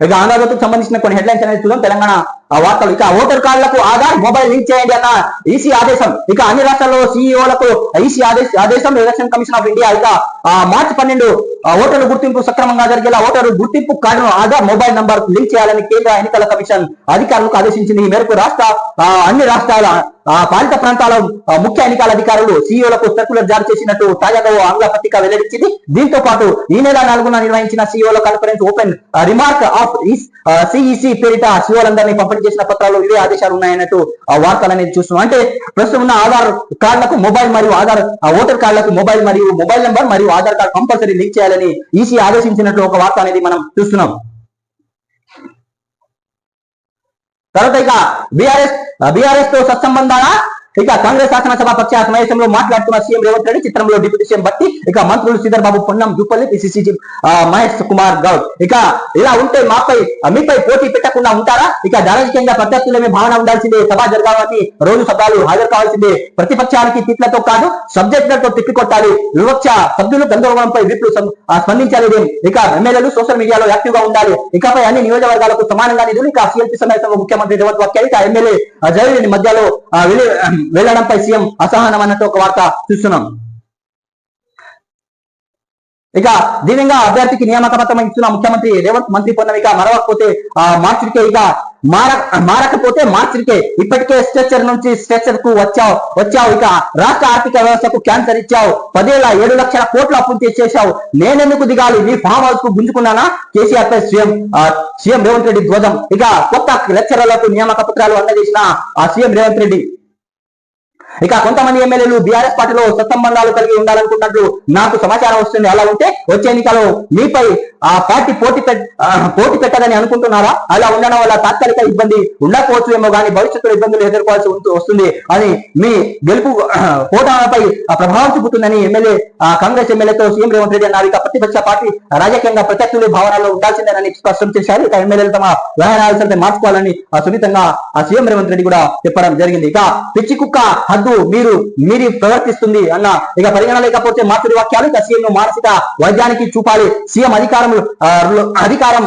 ఇక ఆంధ్రప్రదేశ్ సంబంధించిన కొన్ని హెడ్లైన్స్ అనేది చూద్దాం. తెలంగాణ వార్తలు. ఇక ఓటర్ కార్డులకు ఆధార్ మొబైల్ లింక్ చేయండి అన్న ఈసీ ఆదేశం. ఇక అన్ని రాష్ట్రాల్లో సీఈఓలకు ఈసీ ఆదేశ ఆదేశం. ఎలక్షన్ కమిషన్ ఆఫ్ ఇండియా ఇక ఆ, మార్చి పన్నెండు ఓటర్ల గుర్తింపు సక్రమంగా జరిగేలా ఓటరు గుర్తింపు కార్డును ఆధార్ మొబైల్ నంబర్ లింక్ చేయాలని కేంద్ర ఎన్నికల కమిషన్ అధికారులకు ఆదేశించింది. ఈ మేరకు రాష్ట్ర ఆ, అన్ని రాష్ట్రాల ఆ, పాలిత ప్రాంతాల ముఖ్య ఎన్నికల అధికారులు సీఈఓలకు సర్కులర్ జారీ చేసినట్టు తాజాగా ఓ ఆంగ్ల పత్రిక వెల్లడించింది. దీంతో పాటు ఈ నెల నాలుగున నిర్వహించిన సీఈఓల conference open remark of CEC పేరిట సీఓలందరినీ పంపిణీ చేసిన పత్రాలు ఇవే ఆదేశాలు ఉన్నాయన్నట్టు ఆ వార్తలు అనేది చూస్తున్నాం అంటే ప్రస్తుతం ఉన్న ఆధార్ కార్డులకు మొబైల్ మరియు ఆధార్ ఓటర్ కార్డులకు మొబైల్ మరియు మొబైల్ నెంబర్ మరియు ఆధార్ కార్డు కంపల్సరీ లింక్ చేయాలని ఈసీ ఆదేశించినట్లు ఒక వార్త అనేది మనం చూస్తున్నాం. తర్వాత ఇక బీఆర్ఎస్ బీఆర్ఎస్తో సత్సంబంధాలా ఇక కాంగ్రెస్ శాసనసభ పక్ష సమావేశంలో మాట్లాడుతున్న సీఎం రేవంత్ రెడ్డి చిత్రంలో డిప్యూటీ సీఎం బట్టి ఇక మంత్రులు శ్రీధర్ బాబు పొన్నం జూపల్లి పిసిసి మహేష్ కుమార్ గౌడ్. ఇక ఇలా ఉంటే మాపై మీపై పోటీ పెట్టకుండా ఉంటారా? ఇక రాజకీయంగా ప్రత్యర్థులమే భావన ఉండాల్సిందే సభ జరగాలని రోజు సభలు హాజరు కావాల్సిందే. ప్రతిపక్షానికి తిట్లతో కాదు సబ్జెక్టులతో తిప్పికొట్టాలి. వివక్ష సభ్యులు గందరగోళంపై విప్లు సం- స్పందించాలి ఇక ఎమ్మెల్యేలు సోషల్ మీడియాలో యాక్టివ్గా ఉండాలి. ఇకపై అన్ని నియోజకవర్గాలకు సమానంగా నిధులు ఇక సిఎల్పి సమావేశంలో ముఖ్యమంత్రి రేవంత్ వ్యాఖ్యలు ఇక ఎమ్మెల్యే జగన్ మధ్యలో వెళ్ళడంపై సీఎం అసహనం అన్నట్టు ఒక వార్త చూస్తున్నాం. ఇక దీనిగా అభ్యర్థికి నియామక పత్రం ఇస్తున్న ముఖ్యమంత్రి రేవంత్ మంత్రి పొన్నమిక మరవకపోతే ఆ మార్చికే ఇక మార మారకపోతే మార్చికే. ఇప్పటికే స్ట్రెచర్ నుంచి స్ట్రెచర్కు వచ్చావు వచ్చావు ఇక. రాష్ట్ర ఆర్థిక వ్యవస్థకు క్యాన్సర్ ఇచ్చావు. పదేళ్ళ ఏడు లక్షల కోట్ల అప్పులు తెచ్చేశావు నేనెందుకు దిగాలి? నీ ఫామ్ హౌస్కు గుంజుకున్నానా? కేసీఆర్ పై సీఎం సీఎం రేవంత్ రెడ్డి ధ్వజం. ఇక కొత్త లెక్చరర్లకు నియామక పత్రాలు అందజేసిన ఆ సీఎం రేవంత్ రెడ్డి. ఇక కొంతమంది ఎమ్మెల్యేలు బీఆర్ఎస్ పార్టీలో సత్సంబంధాలు కలిగి ఉండాలనుకున్నట్లు నాకు సమాచారం వస్తుంది. అలా ఉంటే వచ్చే ఎన్నికలో మీపై ఆ పార్టీ పోటీ పోటీ పెట్టదని అనుకుంటున్నారా? అలా ఉండడం వల్ల తాత్కాలిక ఇబ్బంది ఉండకపోవచ్చు ఏమో కానీ భవిష్యత్తులో ఇబ్బందులు ఎదుర్కోవాల్సి వస్తుంది అని మీ గెలుపు పోటాలపై ప్రభావం చూపుతుందని ఎమ్మెల్యే కాంగ్రెస్ ఎమ్మెల్యేతో సీఎం రేవంత్ రెడ్డి అన్నారు. ఇక ప్రతిపక్ష పార్టీ రాజకీయంగా ప్రత్యర్థులు భావనలో ఉండాల్సిందేనని స్పష్టం చేశారు. ఇక ఎమ్మెల్యేలు తమ వ్యవహారాలు మార్చుకోవాలని ఆ, సున్నితంగా ఆ సీఎం రేవంత్ రెడ్డి కూడా చెప్పడం జరిగింది. ఇక పిచ్చి కుక్క హద్దు మీరు మీరు ప్రవర్తిస్తుంది అన్న ఇక పరిగణ లేకపోతే మాతృ వాక్యాలు ఇక సీఎంను మానసిక వైద్యానికి చూపాలి. సీఎం అధికారం అధికారం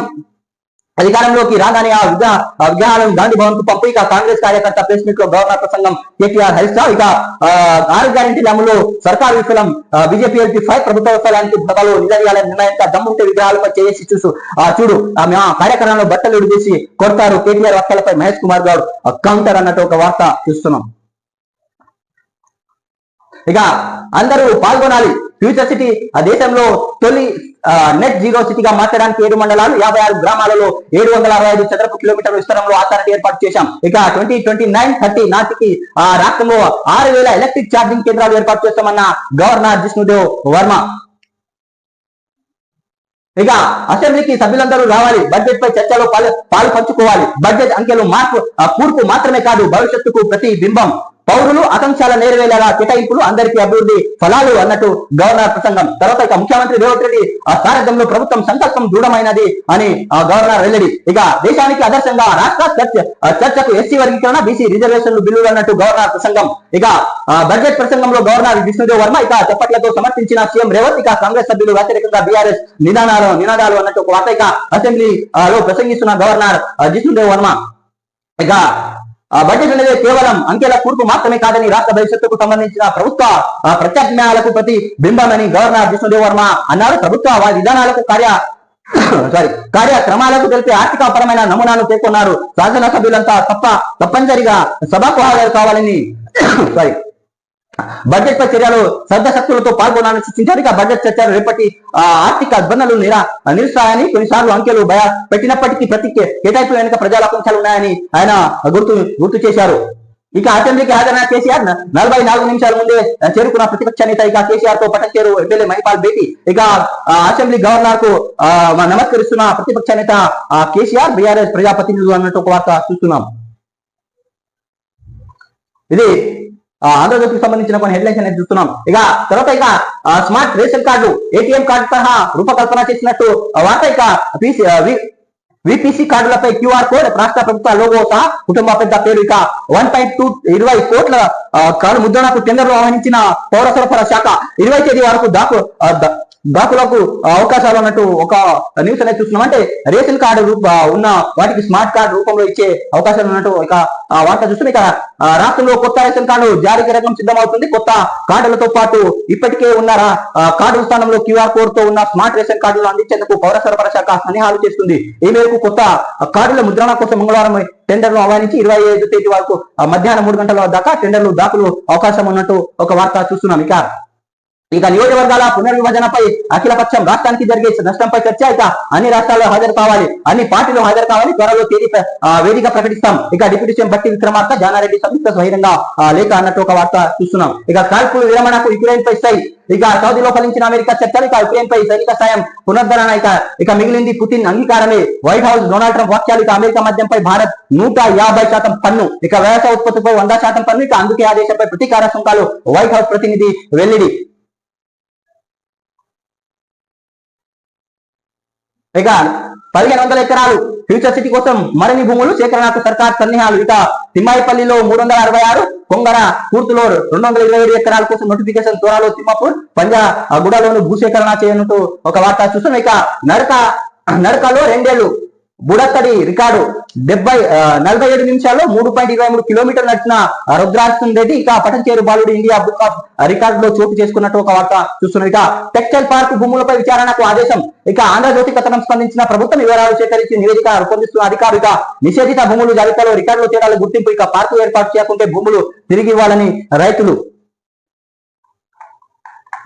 అధికారంలోకి రాగానే ఆ విగ్రహ విగ్రహాలను గాంధీ భవన్కు పంపు. ఇక కాంగ్రెస్ కార్యకర్త ప్రెస్ మీట్లో గవర్నర్ ప్రసంగం కేటీఆర్ హరిస్తా ఇక ఆ, ఆరు గ్యారంటీల అమలు సర్కారు విఫలం. బీజేపీ ఎల్పీ ఫైవ్ ప్రభుత్వ విఫలానికి పదాలు నిలదీయాలని నిర్ణయంగా దమ్ముంటే విగ్రహాలపై చేసి చూసు. ఆ చూడు ఆ కార్యక్రమంలో బట్టలు విడిచేసి కొడతారు కేటీఆర్ వ్యాఖ్యలపై మహేష్ కుమార్ గౌడ్. కౌంటర్ అన్నట్టు ఒక వార్త చూస్తున్నాం. ఇక అందరూ పాల్గొనాలి. ఫ్యూచర్ సిటీ ఆ దేశంలో తొలి నెట్ జీరో సిటీగా మార్చడానికి ఏడు మండలాలు యాభై ఆరు గ్రామాలలో ఏడు వందల అరవై ఐదు చదరపు కిలోమీటర్ల విస్తరణలో అథారిటీ ఏర్పాటు చేశాం. ఇక ట్వంటీ ట్వంటీ నైన్ థర్టీ నాటికి ఆ రాష్ట్రంలో ఆరు వేల ఎలక్ట్రిక్ ఛార్జింగ్ కేంద్రాలు ఏర్పాటు చేస్తామన్న గవర్నర్ జిష్ణుదేవ్ వర్మ. ఇక అసెంబ్లీకి సభ్యులందరూ రావాలి. బడ్జెట్ పై చర్చలో పాలు పాలు పంచుకోవాలి. బడ్జెట్ అంకెలు మార్పు కూర్పు మాత్రమే కాదు భవిష్యత్తుకు ప్రతి బింబం పౌరులు ఆకాంక్షల నెరవేరేలా కేటాయింపులు అందరికీ అభివృద్ధి ఫలాలు అన్నట్టు గవర్నర్ ప్రసంగం. తర్వాత ఇక ముఖ్యమంత్రి రేవంత్ రెడ్డి ఆ సారథ్యంలో ప్రభుత్వం సంకల్పం దృఢమైనది అని ఆ గవర్నర్ వెల్లడి. ఇక దేశానికి ఆదర్శంగా రాష్ట్ర చర్చ చర్చకు ఎస్సీ వర్గీకరణ బీసీ రిజర్వేషన్లు బిల్లులు అన్నట్టు గవర్నర్ ప్రసంగం. ఇక బడ్జెట్ ప్రసంగంలో గవర్నర్ విష్ణుదేవ్ వర్మ ఇక చప్పట్లతో సమర్థించిన సీఎం రేవంత్ ఇక కాంగ్రెస్ సభ్యులు వ్యతిరేకంగా బీఆర్ఎస్ నినాదాలు నినాదాలు అన్నట్టు ఒక వార్త ఇక అసెంబ్లీలో ప్రసంగిస్తున్న గవర్నర్ ఆ, జిష్ణుదేవ్ వర్మ. ఇక ఆ బడ్జెట్ అనేది కేవలం అంకెల కూర్పు మాత్రమే కాదని రాష్ట్ర భవిష్యత్తుకు సంబంధించిన ప్రభుత్వ ప్రత్యాజ్ఞాలకు ప్రతి బింబమని గవర్నర్ విష్ణుదేవ్ వర్మ అన్నారు. ప్రభుత్వ విధానాలకు కార్య సారీ కార్యక్రమాలకు తెలిపే ఆర్థిక పరమైన నమూనాను పేర్కొన్నారు. శాసనసభ్యులంతా తప్ప తప్పనిసరిగా సభకు హాజరు కావాలని సారీ బడ్జెట్ పై చర్యలు శ్రద్ధశక్తులతో పాల్గొనాలని సూచించారు. ఇక బడ్జెట్ చర్చలు రేపటి ఆర్థిక ఇబ్బందులు నిరా నిలుస్తాయని కొన్నిసార్లు అంకెలు భయ పెట్టినప్పటికీ ప్రతి కేటాయింపులు వెనుక ప్రజల ఆకాంక్షలు ఉన్నాయని ఆయన గుర్తు గుర్తు చేశారు. ఇక అసెంబ్లీకి హాజరైన కేసీఆర్ నలభై నాలుగు నిమిషాల ముందే చేరుకున్న ప్రతిపక్ష నేత ఇక కేసీఆర్తో పటంచేరు ఎమ్మెల్యే మహిపాల్ భేటీ. ఇక అసెంబ్లీ గవర్నర్కు నమస్కరిస్తున్న ప్రతిపక్ష నేత కేసీఆర్ బీఆర్ఎస్ ప్రజాప్రతినిధులు అన్నట్టు ఒక వార్త చూస్తున్నాం. ఇది ఆంధ్రజ్యోతికి సంబంధించిన కొన్ని హెడ్లైన్స్ అనేది చూస్తున్నాం. ఇక తర్వాత ఇక smart ration card ATM card సహా రూపకల్పన చేసినట్టు వార్త ఇక విపిసి కార్డులపై క్యూఆర్ కోడ్ రాష్ట్ర ప్రభుత్వ లోగో సహా కుటుంబ పెద్ద పేరు ఇక వన్ పాయింట్ టూ ఇరవై కోట్ల కార్డు ముద్రణకు టెండర్లు ఆహ్వానించిన పౌర సరఫరా శాఖ ఇరవై తేదీ వరకు దాఖలు ఆ, అవకాశాలు అన్నట్టు ఒక న్యూస్ అనేది చూస్తున్నాం. అంటే రేషన్ కార్డు రూప ఉన్న వాటికి స్మార్ట్ కార్డు రూపంలో ఇచ్చే అవకాశాలు ఉన్నట్టు ఇక వార్త చూస్తున్నాం. ఇక రాష్ట్రంలో కొత్త రేషన్ కార్డు జారీ రకం సిద్ధమవుతుంది. కొత్త కార్డులతో పాటు ఇప్పటికే ఉన్న కార్డు స్థానంలో క్యూఆర్ కోడ్తో ఉన్న స్మార్ట్ రేషన్ కార్డులు అందించేందుకు పౌర సరఫరా శాఖ సన్నాహాలు చేస్తుంది. ఈ మేరకు కొత్త కార్డుల ముద్రణ కోసం మంగళవారం టెండర్లు ఆహ్వానించి ఇరవై ఐదు తేదీ వరకు మధ్యాహ్నం మూడు గంటల దాకా టెండర్లు దాఖలు అవకాశం ఉన్నట్టు ఒక వార్త చూస్తున్నాం. ఇక ఇక నియోజకవర్గాల పునర్విభజనపై అఖిలపక్షం రాష్ట్రానికి జరిగే నష్టంపై చర్చ ఇక అన్ని రాష్ట్రాల్లో హాజరు కావాలి. అన్ని పార్టీలు హాజరు కావాలి. త్వరలో తేదీ వేదిక ప్రకటిస్తాం. ఇక డిప్యూటీ సీఎం బట్టి విక్రమార్క జానారెడ్డి సంయుక్త బహిరంగ లేఖ అన్నట్టు ఒక వార్త చూస్తున్నాం. ఇక కాల్పులు విరమణకు యుక్రెయిన్ పై స్థాయి ఇక సౌదీలో ఫలించిన అమెరికా చర్చలు ఇక యుక్రెయిన్ పై సైనిక సాయం పునరుద్ధరణ ఇక ఇక మిగిలింది పుతిన్ అంగీకారమే. వైట్ హౌస్ డొనాల్డ్ ట్రంప్ వాక్యాలు ఇక అమెరికా మద్యంపై భారత్ నూట యాభై శాతం పన్ను. ఇక వ్యవసాయ ఉత్పత్తిపై వంద శాతం పన్ను. ఇక అందుకే ఆ దేశంపై ప్రతీకార సుంకాలు వైట్ హౌస్ ప్రతినిధి వెల్లిడి. ఇక పదిహేను వందల ఎకరాలు ఫ్యూచర్ సిటీ కోసం మరిన్ని భూములు సేకరణకు సర్కార్ సన్నిహాలు. ఇక తిమ్మాయిపల్లిలో మూడు వందల అరవై ఆరు కొంగర కూర్తులో రెండు వందల ఇరవై ఏడు ఎకరాల కోసం నోటిఫికేషన్ దూరాలో తిమ్మాపూర్ పంజా గుడలోను భూసేకరణ చేయనుంటూ ఒక వార్త చూస్తాం ఇక నడక నడకలో రెండేళ్ళు బుడత్తడి రికార్డు డెబ్బై నలభై ఏడు నిమిషాల్లో మూడు పాయింట్ ఇరవై మూడు కిలోమీటర్లు నడిచిన రుద్రార్జున్ రెడ్డి. ఇక పటంచేరు బాలుడు ఇండియా బుక్ ఆఫ్ రికార్డు లో చోటు చేసుకున్నట్టు ఒక వార్త చూస్తున్నాం ఇక టెక్స్టైల్ పార్క్ భూములపై విచారణకు ఆదేశం. ఇక ఆంధ్రజ్యోతి కథనం స్పందించిన ప్రభుత్వం వివరాలు సేకరించి నివేదిక రూపొందిస్తున్న అధికారు ఇక నిషేధిత భూములు జాబితాలో రికార్డులో చేరాలి గుర్తింపు. ఇక పార్కు ఏర్పాటు చేయకుంటే భూములు తిరిగి ఇవ్వాలని రైతులు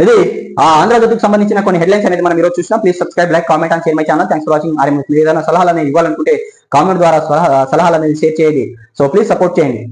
ఇది ఆ ఆంధ్రజ్యోతికి సంబంధించిన కొన్ని హెడ్లైన్స్ అనేది మనం ఈరోజు చూసినా. Please subscribe like comment and share my channel thanks for watching RM ఏదైనా సలహాలు అనేది ఇవ్వాలనుకుంటే కామెంట్ ద్వారా సలహా- సలహాలు అనేది షేర్ చేయండి. సో ప్లీజ్ సపోర్ట్ చేయండి.